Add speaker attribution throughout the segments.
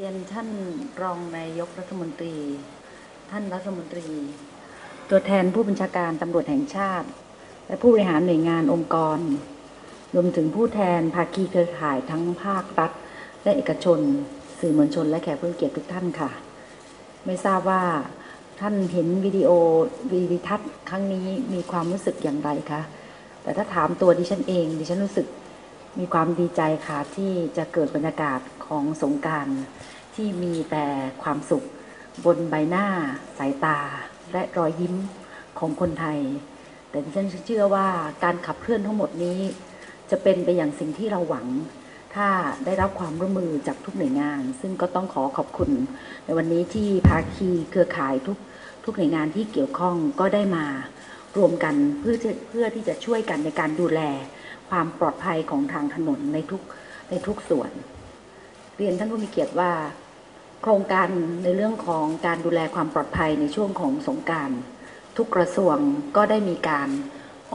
Speaker 1: รียนท่านรองนายกรัฐมนตรี ท่านรัฐมนตรี ตัวแทนผู้บัญชาการตำรวจแห่งชาติ และผู้บริหารหน่วยงานองค์กร รวมถึงผู้แทนภาคีเครือข่ายทั้งภาครัฐ และเอกชน สื่อมวลชน และแขกผู้เกียรติทุกท่านค่ะ ไม่ทราบว่าท่านเห็นวิดีโอวิดีทัศน์ครั้งนี้มีความรู้สึกอย่างไรคะแต่ถ้าถามตัวดิฉันเอง ดิฉันรู้สึก มีความดีใจค่ะที่จะเกิดบรรยากาศของสงการที่มีแต่ความสุขบนใบหน้า สายตา และรอยยิ้มของคนไทย แต่ดิฉันเชื่อว่าการขับเคลื่อนทั้งหมดนี้ จะเป็นไปอย่างสิ่งที่เราหวัง ถ้าได้รับความร่วมมือจากทุกหน่วยงาน ซึ่งก็ต้องขอขอบคุณ ในวันนี้ที่ภาคีเครือข่ายทุกทุกหน่วยงานที่เกี่ยวข้องก็ได้มารวมกันเพื่อเพื่อที่จะช่วยกันในการดูแล ความปลอดภัยของทางถนนในทุกในทุกส่วน เรียนท่านผู้มีเกียรติว่า โครงการในเรื่องของการดูแลความปลอดภัยในช่วงของสงการทุกกระทรวงก็ได้มีการ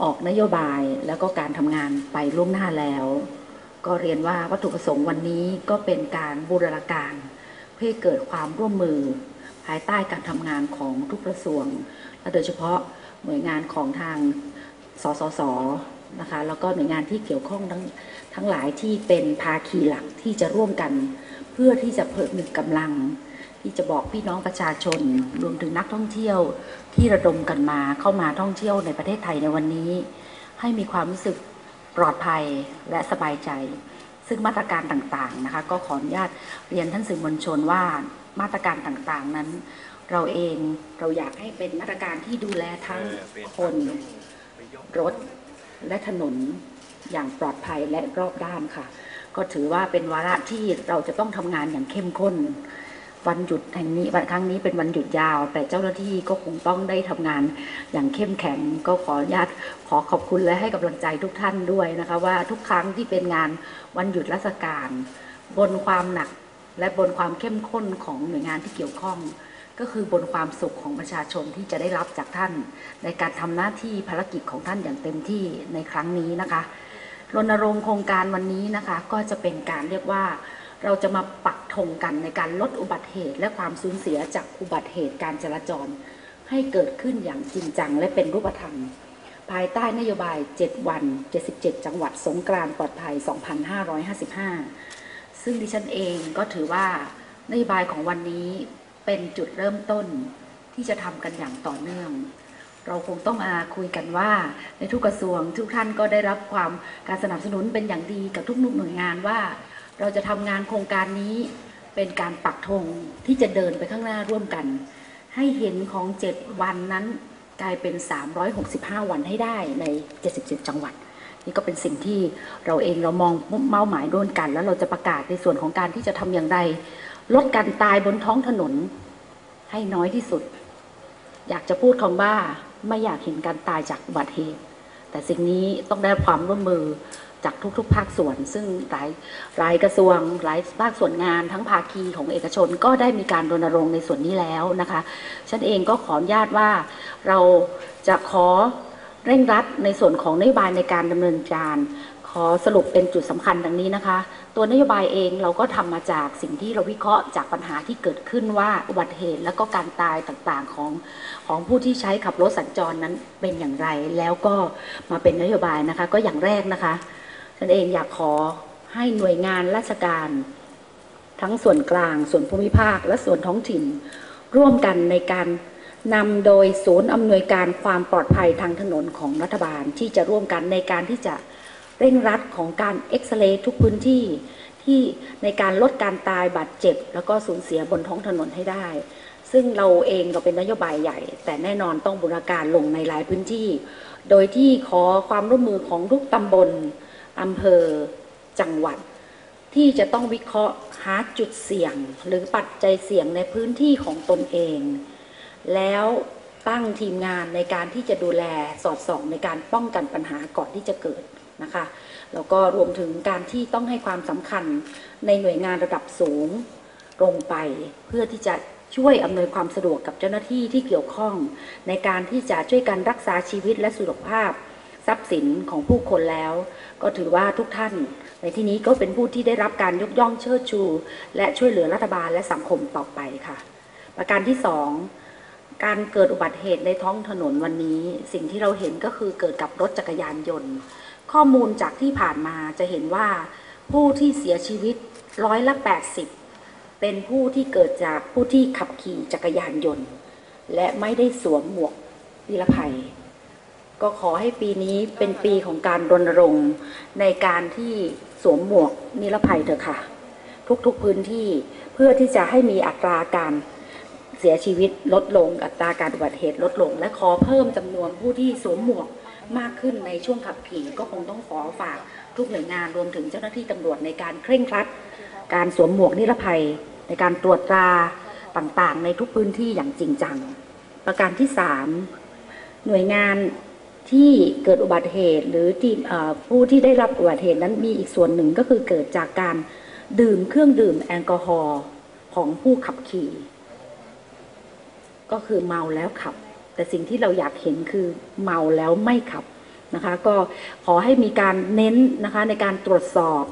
Speaker 1: ออกนโยบายแล้วก็การทำงานไปล่วงหน้าแล้ว ก็เรียนว่าวัตถุประสงค์วันนี้ก็เป็นการบูรณาการ เพื่อเกิดความร่วมมือ ภายใต้การทำงานของทุกกระทรวง และโดยเฉพาะหน่วยงานของทางสสส นะคะแล้วก็หน่วยงานที่เกี่ยวข้องทั้งทั้งหลายที่เป็นภาคีหลักที่จะร่วมกัน เพื่อที่จะเพิ่มหนึ่งกำลัง ที่จะบอกพี่น้องประชาชน รวมถึงนักท่องเที่ยวที่ระดมกันมาเข้ามาท่องเที่ยวในประเทศไทยในวันนี้ ให้มีความรู้สึกปลอดภัยและสบายใจ ซึ่งมาตรการต่างๆนะคะก็ขออนุญาตเรียนท่านสื่อมวลชนว่ามาตรการต่างๆนั้น เราเองเราอยากให้เป็นมาตรการที่ดูแลทั้งคนรถ และถนนอย่างปลอดภัยและรอบด้านค่ะ ก็ถือว่าเป็นวาระที่เราจะต้องทำงานอย่างเข้มข้น วันหยุดแห่งนี้วันครั้งนี้เป็นวันหยุดยาว แต่เจ้าหน้าที่ก็คงต้องได้ทำงานอย่างเข้มแข็ง ก็ขออนุญาตขอขอบคุณและให้กำลังใจทุกท่านด้วยนะคะ ว่าทุกครั้งที่เป็นงานวันหยุดราชการ บนความหนักและบนความเข้มข้นของหน่วยงานที่เกี่ยวข้อง ก็คือบนความสุขของประชาชนที่จะได้รับจากท่าน ในการทำหน้าที่ภารกิจของท่านอย่างเต็มที่ในครั้งนี้นะคะรณรงค์โครงการวันนี้นะคะก็จะเป็นการเรียกว่า เราจะมาปักธงกันในการลดอุบัติเหตุ และความสูญเสียจากอุบัติเหตุการจราจร ให้เกิดขึ้นอย่างจริงจังและเป็นรูปธรรม ภายใต้นโยบาย 7 วัน 77 จังหวัดสงกรานต์ปลอดภัย 2555 ซึ่งดิฉันเองก็ถือว่านโยบายของวันนี้ เป็นจุดเริ่มต้นที่จะทำกันอย่างต่อเนื่อง เราคงต้องมาคุยกันว่า ในทุกกระทรวงทุกท่านก็ได้รับความการสนับสนุนเป็นอย่างดีกับทุกหน่วยงานว่า เราจะทำงานโครงการนี้เป็นการปักธงที่จะเดินไปข้างหน้าร่วมกัน ให้เห็นของ 7 วันนั้นกลายเป็น 365 วันให้ได้ใน 77 จังหวัด นี่ก็เป็นสิ่งที่เราเองเรามองเป้าหมายร่วมกัน แล้วเราจะประกาศในส่วนของการที่จะทำอย่างไร ลดการตายบนท้องถนน ให้น้อยที่สุด อยากจะพูดคำว่าไม่อยากเห็นการตายจากอุบัติเหตุ แต่สิ่งนี้ต้องได้ความร่วมมือจากทุกๆ ภาคส่วน ซึ่งหลายหลายกระทรวงหลายภาคส่วนงานทั้งภาคีของเอกชนก็ได้มีการรณรงค์ในส่วนนี้แล้วนะคะฉันเองก็ขออนุญาตว่าเราจะขอเร่งรัดในส่วนของนโยบายในการดำเนินการ อสรุปเป็นจุดสำคัญดังนี้นะคะ ตัวนโยบายเองเราก็ทำมาจากสิ่งที่เราวิเคราะห์จากปัญหาที่เกิดขึ้นว่าอุบัติเหตุและก็การตายต่างๆของของผู้ที่ใช้ขับรถสัญจรนั้นเป็นอย่างไร แล้วก็มาเป็นนโยบายนะคะ ก็อย่างแรกนะคะฉันเองอยากขอให้หน่วยงานราชการ ทั้งส่วนกลาง ส่วนภูมิภาค และส่วนท้องถิ่น ร่วมกันในการนำโดยศูนย์อำนวยการความปลอดภัยทางถนนของรัฐบาลที่จะร่วมกันในการที่จะ เร่งรัดของการเอ็กซเรย์ทุกพื้นที่ที่ในการลดการตายบาดเจ็บ แล้วก็สูญเสียบนท้องถนนให้ได้ ซึ่งเราเองเราเป็นนโยบายใหญ่ แต่แน่นอนต้องบูรณาการลงในหลายพื้นที่ โดยที่ขอความร่วมมือของทุกตำบลอำเภอจังหวัด ที่จะต้องวิเคราะห์หาจุดเสี่ยง หรือปัจจัยเสี่ยงในพื้นที่ของตนเอง แล้วตั้งทีมงานในการที่จะดูแลสอดส่องในการป้องกันปัญหาก่อนที่จะเกิด นะคะแล้วก็รวมถึงการที่ต้องให้ความสำคัญในหน่วยงานระดับสูงลงไป เพื่อที่จะช่วยอำนวยความสะดวกกับเจ้าหน้าที่ที่เกี่ยวข้อง ในการที่จะช่วยกันรักษาชีวิตและสุขภาพ ทรัพย์สินของผู้คนแล้ว ก็ถือว่าทุกท่าน ในที่นี้ก็เป็นผู้ที่ได้รับการยกย่องเชิดชู และช่วยเหลือรัฐบาลและสังคมต่อไปค่ะ ประการที่สองการเกิดอุบัติเหตุในท้องถนนวันนี้ สิ่งที่เราเห็นก็คือเกิดกับรถจักรยานยนต์ ข้อมูลจากที่ผ่านมาจะเห็นว่าผู้ที่เสียชีวิตร้อยละ 80 เป็นผู้ที่เกิดจากผู้ที่ขับขี่จักรยานยนต์ และไม่ได้สวมหมวกนิรภัย ก็ขอให้ปีนี้เป็นปีของการรณรงค์ในการที่สวมหมวกนิรภัยเถอะค่ะ ทุกๆพื้นที่เพื่อที่จะให้มีอัตราการเสียชีวิตลดลง อัตราการอุบัติเหตุลดลง และขอเพิ่มจำนวนผู้ที่สวมหมวก มากขึ้นในช่วงขับขี่ ก็คงต้องขอฝากทุกหน่วยงานรวมถึงเจ้าหน้าที่ตำรวจในการเคร่งครัด การสวมหมวกนิรภัย ในการตรวจตราต่างๆ ในทุกพื้นที่อย่างจริงจัง ประการที่สามหน่วยงานที่เกิดอุบัติเหตุ หรือที่เอ่อผู้ที่ได้รับอุบัติเหตุนั้นมีอีกส่วนหนึ่งก็คือเกิดจากการดื่มเครื่องดื่มแอลกอฮอล์ของผู้ขับขี่ ก็คือเมาแล้วขับ แต่สิ่งที่เราอยากเห็นคือเมาแล้วไม่ขับนะคะ ก็ขอให้มีการเน้นนะคะในการตรวจสอบ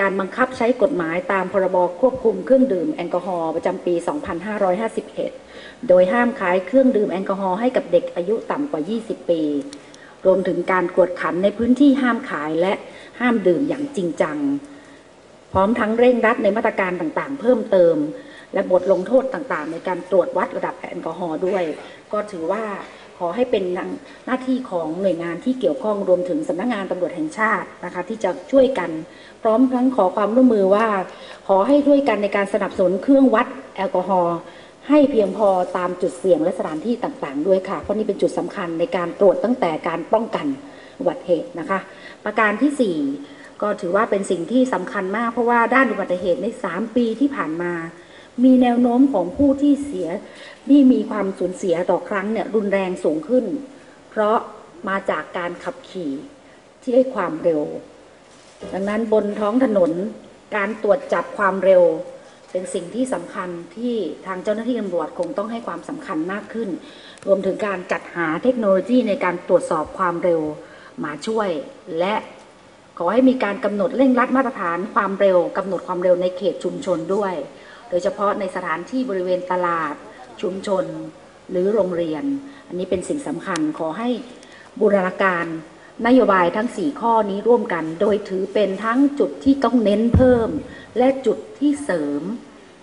Speaker 1: การบังคับใช้กฎหมายตามพรบควบคุมเครื่องดื่มแอลกอฮอล์ประจำปี 2551 โดยห้ามขายเครื่องดื่มแอลกอฮอล์ให้กับเด็กอายุต่ำกว่า 20 ปี รวมถึงการกวดขันในพื้นที่ห้ามขายและห้ามดื่มอย่างจริงจัง พร้อมทั้งเร่งรัดในมาตรการต่างๆ เพิ่มเติม และบทลงโทษต่างๆ ในการตรวจวัดระดับแอลกอฮอล์ด้วย ก็ถือว่าขอให้เป็นหน้าที่ของหน่วยงานที่เกี่ยวข้องรวมถึงสำนักงานตำรวจแห่งชาตินะคะที่จะช่วยกัน พร้อมทั้งขอความร่วมมือว่า ขอให้ช่วยกันในการสนับสนุนเครื่องวัดแอลกอฮอล์ให้เพียงพอตามจุดเสี่ยงและสถานที่ต่างๆ ด้วยค่ะ เพราะนี่เป็นจุดสำคัญในการตรวจตั้งแต่การป้องกันอุบัติเหตุนะคะ ประการที่สี่ก็ถือว่าเป็นสิ่งที่สำคัญมากเพราะว่าด้านอุบัติเหตุใน 3 ปีที่ผ่านมา มีแนวโน้มของผู้ที่เสียที่มีความสูญเสียต่อครั้งเนี่ยรุนแรงสูงขึ้น เพราะมาจากการขับขี่ที่ได้ความเร็ว ดังนั้นบนท้องถนนการตรวจจับความเร็ว เป็นสิ่งที่สำคัญที่ทางเจ้าหน้าที่ตำรวจคงต้องให้ความสำคัญมากขึ้น รวมถึงการจัดหาเทคโนโลยีในการตรวจสอบความเร็วมาช่วย และขอให้มีการกำหนดเร่งรัดมาตรฐานความเร็วกำหนดความเร็วในเขตชุมชนด้วย โดยเฉพาะในสถานที่บริเวณตลาดชุมชนหรือโรงเรียน อันนี้เป็นสิ่งสำคัญขอให้บูรณาการนโยบายทั้ง 4 ข้อนี้ร่วมกัน โดยถือเป็นทั้งจุดที่ต้องเน้นเพิ่ม และจุดที่เสริม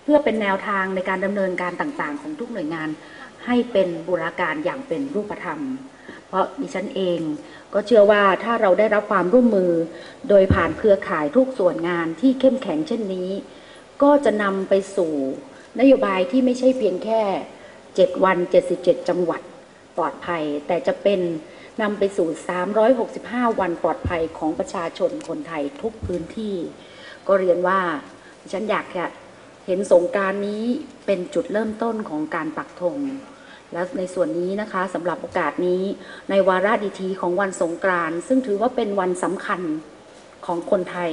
Speaker 1: เพื่อเป็นแนวทางในการดำเนินการต่างๆ ของทุกหน่วยงาน ให้เป็นบูรณาการอย่างเป็นรูปธรรม เพราะดิฉันเองก็เชื่อว่าถ้าเราได้รับความร่วมมือ โดยผ่านเครือข่ายทุกส่วนงานที่เข้มแข็งเช่นนี้ ก็จะนำไปสู่นโยบายที่ไม่ใช่เพียงแค่ 7 วัน 77 จังหวัดปลอดภัย แต่จะเป็นนำไปสู่ 365 วันปลอดภัยของประชาชนคนไทยทุกพื้นที่ ก็เรียนว่าฉันอยากจะเห็นสงการนี้เป็นจุดเริ่มต้นของการปักธงและในส่วนนี้นะคะสำหรับโอกาสนี้ในวาระดีทีของวันสงกรานต์ซึ่งถือว่าเป็นวันสำคัญของคนไทย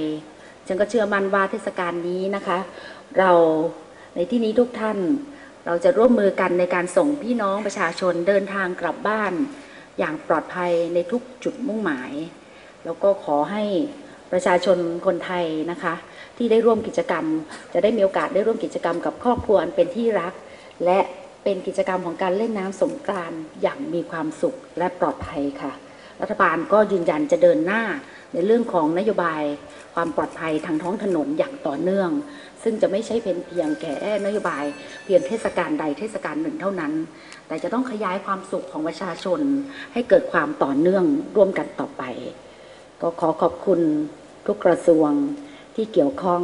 Speaker 1: ฉันก็เชื่อมั่นว่าเทศกาลนี้นะคะ เราในที่นี้ทุกท่านเราจะร่วมมือกันในการส่งพี่น้องประชาชนเดินทางกลับบ้าน อย่างปลอดภัยในทุกจุดมุ่งหมาย แล้วก็ขอให้ประชาชนคนไทยนะคะ ที่ได้ร่วมกิจกรรม จะได้มีโอกาสได้ร่วมกิจกรรมกับครอบครัวเป็นที่รัก และเป็นกิจกรรมของการเล่นน้ำสงกรานต์อย่างมีความสุขและปลอดภัยค่ะ รัฐบาลก็ยืนยันจะเดินหน้า ในเรื่องของนโยบายความปลอดภัยทางท้องถนนอย่างต่อเนื่อง ซึ่งจะไม่ใช่เป็นเพียงแค่นโยบาย เพียงเทศกาลใดเทศกาลหนึ่งเท่านั้น แต่จะต้องขยายความสุขของประชาชน ให้เกิดความต่อเนื่องร่วมกันต่อไป ก็ขอขอบคุณทุกกระทรวงที่เกี่ยวข้อง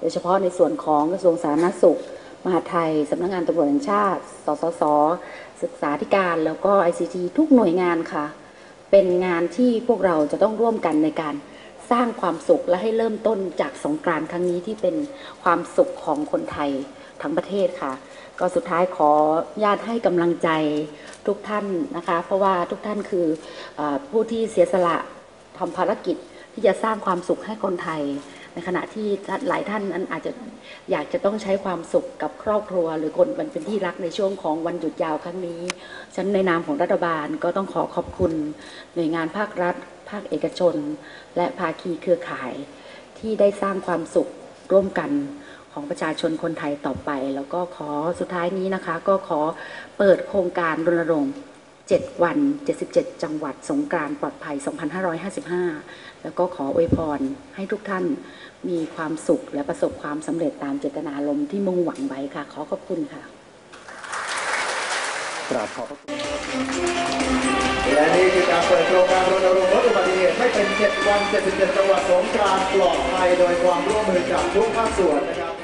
Speaker 1: โดยเฉพาะในส่วนของกระทรวงสาธารณสุข มหาไทยสำนักงานตำรวจแห่งชาติ สสส ศึกษาธิการ แล้วก็ ICT ทุกหน่วยงานค่ะ เป็นงานที่พวกเราจะต้องร่วมกันในการสร้างความสุขและให้เริ่มต้นจากสงกรานต์ครั้งนี้ที่เป็นความสุขของคนไทยทั้งประเทศค่ะ ก็สุดท้ายขอญาติให้กำลังใจทุกท่านนะคะ เพราะว่าทุกท่านคืออผู้ที่เสียสละทำภารกิจที่จะสร้างความสุขให้คนไทย ในขณะที่หลายท่านนั้นอาจจะอยากจะต้องใช้ความสุขกับครอบครัว หรือคนมันเป็นที่รักในช่วงของวันหยุดยาวครั้งนี้ฉันในนามของรัฐบาลก็ต้องขอขอบคุณหน่วยงานภาครัฐ ภาคเอกชน และภาคีเครือข่าย ที่ได้สร้างความสุขร่วมกันของประชาชนคนไทยต่อไป แล้วก็ขอสุดท้ายนี้นะคะ ก็ขอเปิดโครงการรณรงค์ 7 วัน 77 จังหวัดสงกรานปลอดภัย 2555 แล้วก็ขออวยพรให้ทุกท่านมีความสุขและประสบความสำเร็จตามเจตนารมณ์ที่มุ่งหวังไว้ค่ะ ขอขอบคุณค่ะ
Speaker 2: กราบขอบคุณ
Speaker 3: และนี่คือการเปิดโครงการรณรงค์ลดอุบัติเหตุให้เป็น 7 วัน 77 จังหวัดสงกรานปลอดภัยโดยความร่วมมือจากทุกภาคส่วนนะ
Speaker 4: ครับ